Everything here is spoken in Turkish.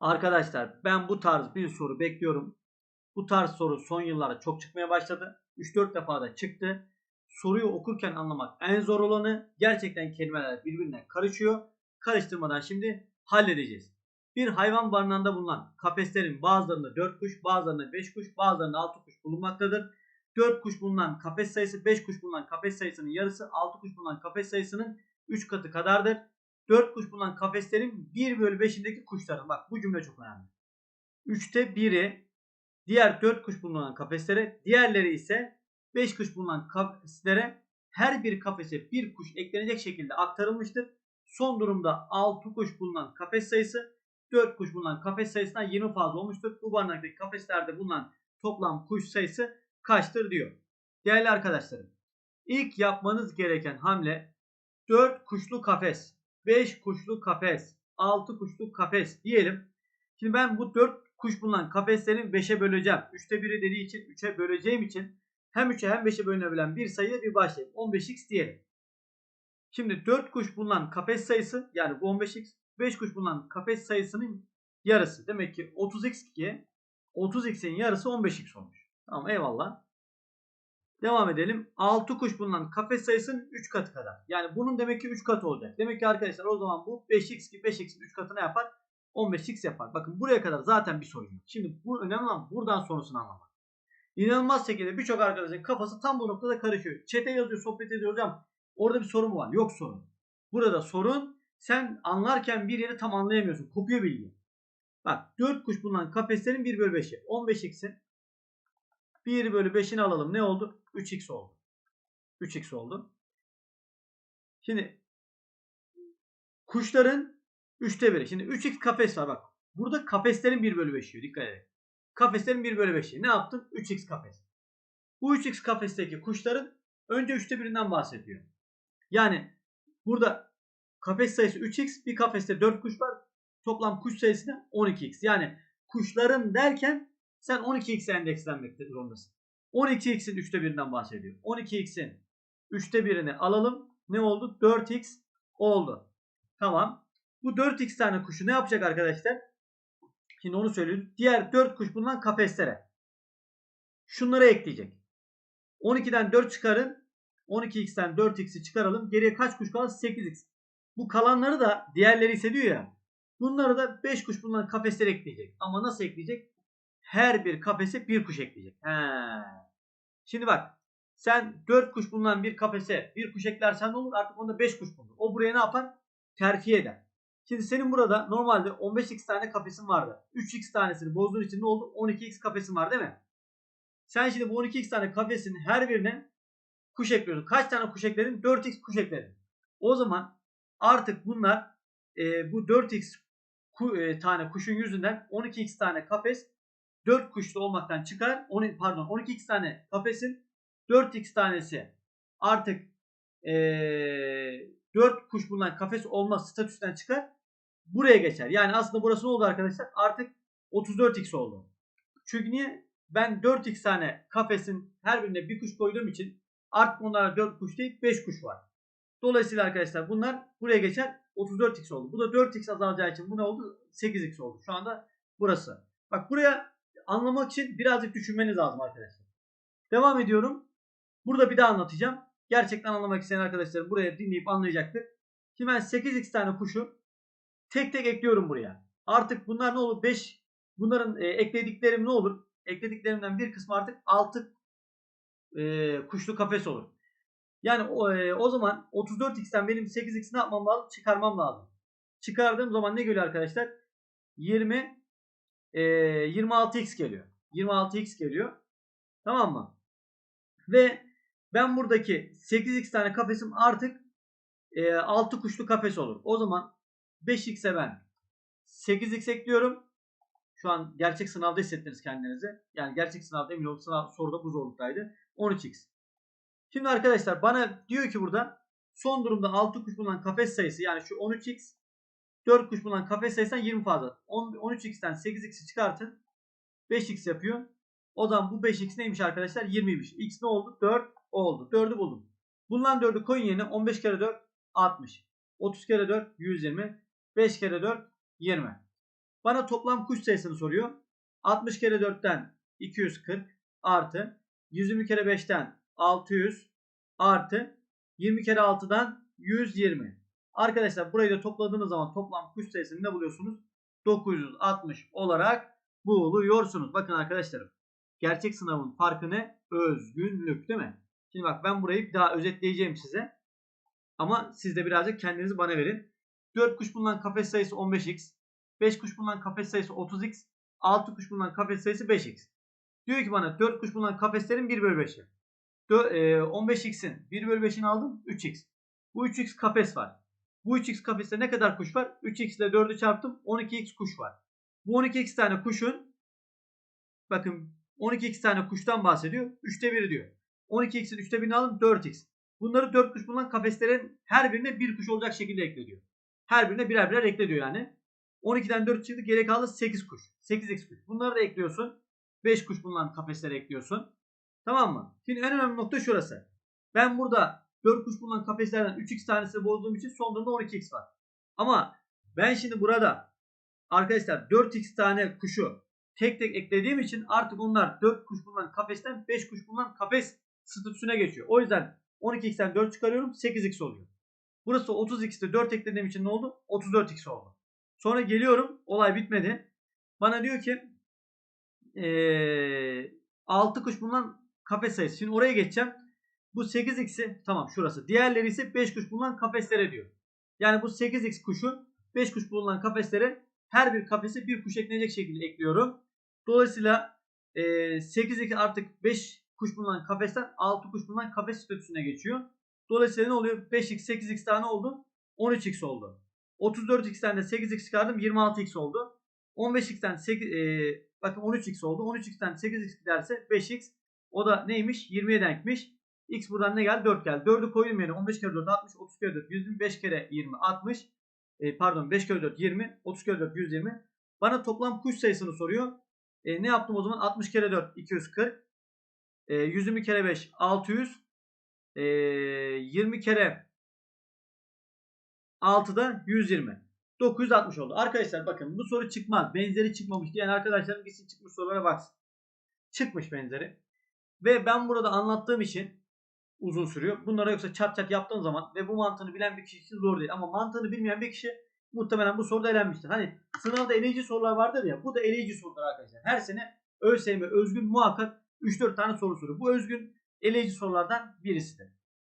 Arkadaşlar ben bu tarz bir soru bekliyorum. Bu tarz soru son yıllarda çok çıkmaya başladı. 3-4 defa da çıktı. Soruyu okurken anlamak en zor olanı gerçekten kelimeler birbirine karışıyor. Karıştırmadan şimdi halledeceğiz. Bir hayvan barınağında bulunan kafeslerin bazılarında 4 kuş, bazılarında 5 kuş, bazılarında 6 kuş bulunmaktadır. 4 kuş bulunan kafes sayısı 5 kuş bulunan kafes sayısının yarısı 6 kuş bulunan kafes sayısının 3 katı kadardır. 4 kuş bulunan kafeslerin 1 bölü 5'indeki kuşların bak bu cümle çok önemli. 3'te 1'i diğer 4 kuş bulunan kafeslere diğerleri ise 5 kuş bulunan kafeslere her bir kafese bir kuş eklenecek şekilde aktarılmıştır. Son durumda 6 kuş bulunan kafes sayısı 4 kuş bulunan kafes sayısından 20 fazla olmuştur. Bu barınaktaki kafeslerde bulunan toplam kuş sayısı kaçtır diyor. Değerli arkadaşlarım ilk yapmanız gereken hamle 4 kuşlu kafes, 5 kuşlu kafes, 6 kuşlu kafes diyelim. Şimdi ben bu 4 kuş bulunan kafeslerin 5'e böleceğim. 3'te 1'i dediği için 3'e böleceğim için hem 3'e hem 5'e bölünebilen bir sayıya bir başlayayım. 15x diyelim. Şimdi 4 kuş bulunan kafes sayısı yani bu 15x 5 kuş bulunan kafes sayısının yarısı. Demek ki 30x 2 30x'in yarısı 15x olmuş. Tamam eyvallah. Devam edelim. 6 kuş bulunan kafes sayısının 3 katı kadar. Yani bunun demek ki 3 katı olacak. Demek ki arkadaşlar o zaman bu 5x ki 5x'in 3 katı ne yapar? 15x yapar. Bakın buraya kadar zaten bir sorun yok. Şimdi bu önemli olan buradan sonrasını anlamak. İnanılmaz şekilde birçok arkadaşın kafası tam bu noktada karışıyor. Çete yazıyor, sohbet ediyor hocam. Orada bir sorun mu var? Yok sorun. Burada sorun sen anlarken bir yeri tam anlayamıyorsun. Kopuyor bilgi. Bak 4 kuş bulunan kafeslerin 1 bölü 5'i. 15x'in 1 bölü 5'ini alalım. Ne oldu? 3x oldu. 3x oldu. Şimdi kuşların 3'te 1'i. Şimdi 3x kafes var bak. Burada kafeslerin 1 bölü 5'i. Dikkat edin. Kafeslerin 1 bölü 5'i. Ne yaptın? 3x kafes. Bu 3x kafesteki kuşların önce 3'te 1'inden bahsediyor. Yani burada kafes sayısı 3x. Bir kafeste 4 kuş var. Toplam kuş sayısı da 12x. Yani kuşların derken sen 12x'e endekslenmek zorundasın. 12x'in 3'te 1'inden bahsediyor. 12x'in 3'te 1'ini alalım. Ne oldu? 4x oldu. Tamam. Bu 4x tane kuşu ne yapacak arkadaşlar? Şimdi onu söyleyeyim. Diğer 4 kuş bulunan kafeslere. Şunları ekleyecek. 12'den 4 çıkarın. 12x'ten 4x'i çıkaralım. Geriye kaç kuş kalır? 8x. Bu kalanları da diğerleri hissediyor ya. Bunları da 5 kuş bulunan kafeslere ekleyecek. Ama nasıl ekleyecek? Her bir kafese bir kuş ekleyecek. He. Şimdi bak. Sen 4 kuş bulunan bir kafese bir kuş eklersen ne olur? Artık onda 5 kuş bulunur. O buraya ne yapar? Terfi eder. Şimdi senin burada normalde 15x tane kafesin vardı. 3x tanesini bozduğun için ne oldu? 12x kafesin var değil mi? Sen şimdi bu 12x tane kafesin her birine kuş ekliyorsun. Kaç tane kuş ekledin? 4x kuş ekledin. O zaman artık bunlar e, bu 4x ku, e, tane kuşun yüzünden 12x tane kafes 4 kuşlu olmaktan çıkar. 10, pardon 12x tane kafesin 4x tanesi artık e, 4 kuş bulunan kafes olma statüsünden çıkar. Buraya geçer. Yani aslında burası ne oldu arkadaşlar? Artık 34x oldu. Çünkü niye? Ben 4x tane kafesin her birine bir kuş koyduğum için artık bunlara 4 kuş değil 5 kuş var. Dolayısıyla arkadaşlar bunlar buraya geçer. 34x oldu. Bu da 4x azalacağı için bu ne oldu? 8x oldu. Şu anda burası. Bak buraya anlamak için birazcık düşünmeniz lazım arkadaşlar. Devam ediyorum. Burada bir daha anlatacağım. Gerçekten anlamak isteyen arkadaşlar buraya dinleyip anlayacaktır. Şimdi ben 8x tane kuşu tek tek ekliyorum buraya. Artık bunlar ne olur? 5 bunların e, eklediklerim ne olur? Eklediklerimden bir kısmı artık 6 e, kuşlu kafes olur. Yani o, e, o zaman 34x'ten benim 8x'i ne yapmam lazım? Çıkarmam lazım. Çıkardığım zaman ne geliyor arkadaşlar? 20 e, 26x geliyor. 26x geliyor. Tamam mı? Ve ben buradaki 8x tane kafesim artık e, 6 kuşlu kafes olur. O zaman 5x'e ben 8x ekliyorum. Şu an gerçek sınavda hissettiniz kendinizi. Yani gerçek sınavda emin olun sınav soruda bu zorluktaydı. 13x. Şimdi arkadaşlar bana diyor ki burada son durumda 6 kuş bulunan kafes sayısı yani şu 13x 4 kuş bulunan kafes sayısından 20 fazla. 13x'ten 8x'i çıkartın. 5x yapıyor. O zaman bu 5x neymiş arkadaşlar? 20'ymiş. X ne oldu? 4 oldu. 4'ü buldum. Bundan 4'ü koyun yerine 15 kere 4 60. 30 kere 4 120. 5 kere 4 20. Bana toplam kuş sayısını soruyor. 60 kere 4'ten 240 artı 120 kere 5'ten 600 artı 20 kere 6'dan 120. Arkadaşlar burayı da topladığınız zaman toplam kuş sayısını ne buluyorsunuz? 960 olarak buluyorsunuz. Bakın arkadaşlarım. Gerçek sınavın farkı ne? Özgünlük değil mi? Şimdi bak ben burayı daha özetleyeceğim size. Ama siz de birazcık kendinizi bana verin. 4 kuş bulunan kafes sayısı 15x. 5 kuş bulunan kafes sayısı 30x. 6 kuş bulunan kafes sayısı 5x. Diyor ki bana 4 kuş bulunan kafeslerin 1 bölü 5'i. Dö- e, 15x'in 1 bölü 5'ini aldım 3x. Bu 3x kafes var. Bu 3x kafeste ne kadar kuş var? 3x ile 4'ü çarptım 12x kuş var. Bu 12x tane kuşun bakın 12x tane kuştan bahsediyor. 3'te 1'i diyor. 12x'in 3'te 1'ini aldım 4x. Bunları 4 kuş bulunan kafeslerin her birine 1 kuş olacak şekilde ekle diyor. Her birine birer birer ekle diyor yani. 12'den 4 çıktı geri kaldı 8 kuş. 8x kuş. Bunları da ekliyorsun. 5 kuş bulunan kafeslere ekliyorsun. Tamam mı? Şimdi en önemli nokta şurası. Ben burada 4 kuş bulunan kafeslerden 3x tanesi bozduğum için son durumda 12x var. Ama ben şimdi burada arkadaşlar 4x tane kuşu tek tek eklediğim için artık onlar 4 kuş bulunan kafesten 5 kuş bulunan kafes statüsüne geçiyor. O yüzden 12x'ten 4 çıkarıyorum 8x oluyor. Burası 30x'te 4 eklediğim için ne oldu? 34x oldu. Sonra geliyorum olay bitmedi. Bana diyor ki ee, 6 kuş bulunan kafes sayısı. Şimdi oraya geçeceğim. Bu 8x'i tamam şurası. Diğerleri ise 5 kuş bulunan kafeslere diyor. Yani bu 8x kuşu 5 kuş bulunan kafeslere her bir kafese bir kuş ekleyecek şekilde ekliyorum. Dolayısıyla e, 8x artık 5 kuş bulunan kafesten 6 kuş bulunan kafes statüsüne geçiyor. Dolayısıyla ne oluyor? 5x 8x tane oldu. 13x oldu. 34x'ten de 8x çıkardım 26x oldu. 15x'ten 8 e, bakın 13x oldu. 13x'ten 8x giderse 5x o da neymiş? 20'ye denkmiş. X buradan ne geldi? 4 geldi. 4'ü koyayım yerine 15 kere 4 60 30 kere 4 125 kere 20 60 e, pardon 5 kere 4 20 30 kere 4 120 bana toplam kuş sayısını soruyor. E, ne yaptım o zaman? 60 kere 4 240 e, 120 kere 5 600 e, 20 kere 6'da 120. 960 oldu. Arkadaşlar bakın bu soru çıkmaz. Benzeri çıkmamış diyen arkadaşlarım gitsin çıkmış sorulara baksın. Çıkmış benzeri. Ve ben burada anlattığım için uzun sürüyor. Bunlara yoksa çat çat yaptığın zaman ve bu mantığını bilen bir kişi için zor değil. Ama mantığını bilmeyen bir kişi muhtemelen bu soruda elenmiştir. Hani sınavda eleyici sorular vardır ya. Bu da eleyici sorular arkadaşlar. Her sene ÖSYM özgün muhakkak 3-4 tane soru soruyor. Bu özgün eleyici sorulardan birisidir.